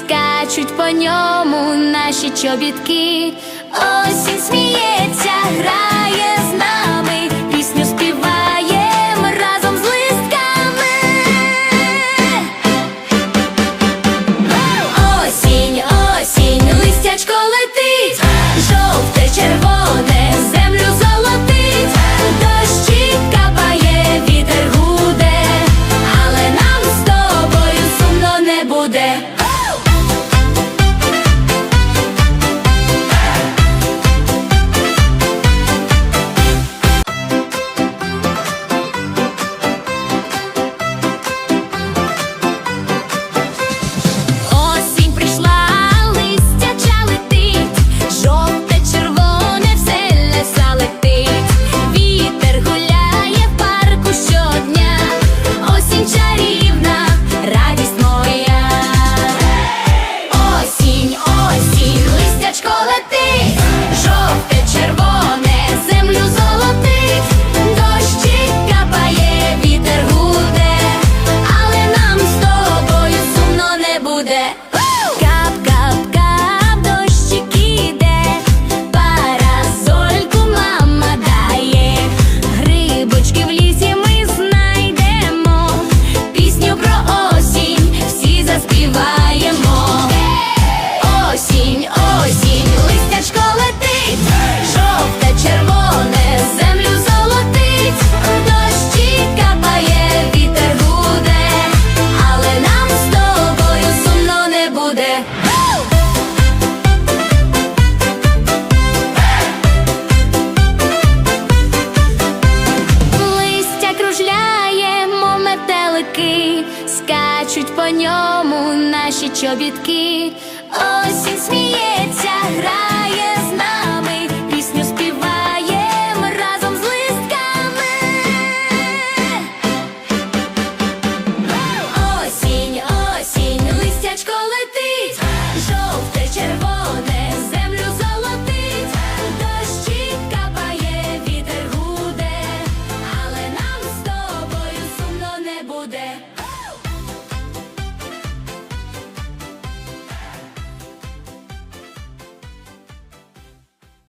скачуть по ньому наші чобітки, осінь сміється, грає з нами. по ньому наші чобітки, осінь сміється, грає.